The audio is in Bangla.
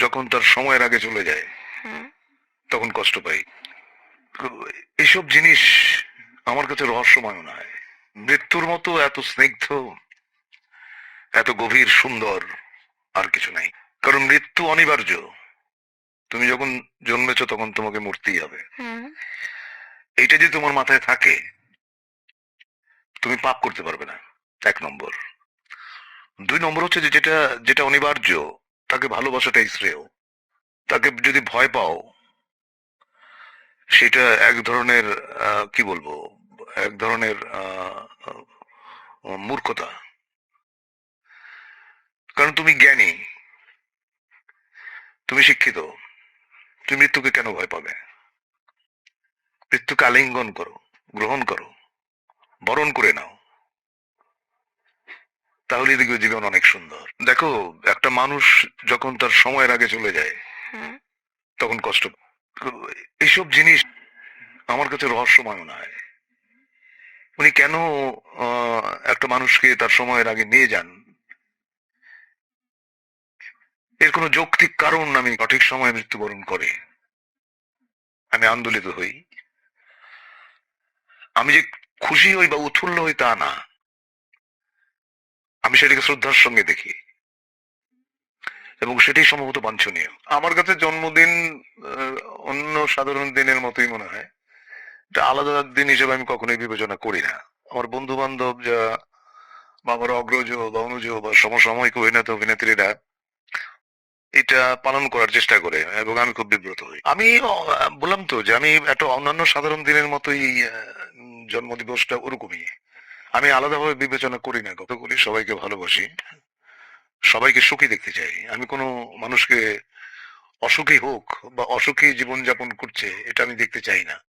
যখন তার সময়ের আগে চলে যায় তখন কষ্ট পাই। এসব জিনিস আমার কাছে রহস্যময় হয় মৃত্যুর মতো এত স্নিগ্ধ এত গভীর সুন্দর আর কিছু নাই। কারণ মৃত্যু অনিবার্য। তুমি যখন জন্মেছ তখন তোমাকে মরতেই হবে। এইটা যদি তোমার মাথায় থাকে তুমি পাপ করতে পারবে না। এক নম্বর। দুই নম্বর হচ্ছে যে যেটা যেটা অনিবার্য তাকে ভালোবাসাটাই শ্রেয়। তাকে যদি ভয় পাও, সেটা এক ধরনের কি বলব, এক ধরনের মূর্খতা। কারণ তুমি জ্ঞানী, তুমি শিক্ষিত, তুমি মৃত্যুকে কেন ভয় পাবে? মৃত্যুকে আলিঙ্গন করো, গ্রহণ করো, বরণ করে নাও। তাহলে দেখবে জীবন অনেক সুন্দর। দেখো একটা মানুষ যখন তার সময়ের আগে চলে যায় তখন কষ্ট এইসব জিনিস আমার কাছে রহস্যময় মনে হয় উনি কেন একটা মানুষকে তার সময়ের আগে নিয়ে যান? এর কোনো যৌক্তিক কারণ আমি সঠিক সময়ে মৃত্যুবরণ করে। আমি আন্দোলিত হই। আমি যে খুশি হই বা উৎফুল্ল হই তা না। আমি সেটাকে শ্রদ্ধার সঙ্গে দেখি। এবং সেটাই সম্ভবত বাঞ্ছনীয়। আমার কাছে জন্মদিন অন্য সাধারণ দিনের মতোই মনে হয়। এটা আলাদা দিন হিসেবে আমি কখনোই বিবেচনা করি না। আমার বন্ধু বান্ধব যা বা আমার অগ্রজ বা অনুজ বা সমসাময়িক অভিনেতা, অভিনেত্রীরা এটা পালন করার চেষ্টা করে এবং আমি খুব বিব্রত হই। আমি বললাম তো যে আমি একটা অন্যান্য সাধারণ দিনের মতোই জন্মদিবসটা ওরকমই। আমি আলাদাভাবে বিবেচনা করি না কতগুলি সবাইকে ভালোবাসি, সবাইকে সুখী দেখতে চাই। আমি কোনো মানুষকে অসুখী হোক বা অসুখী জীবনযাপন করছে, এটা আমি দেখতে চাই না।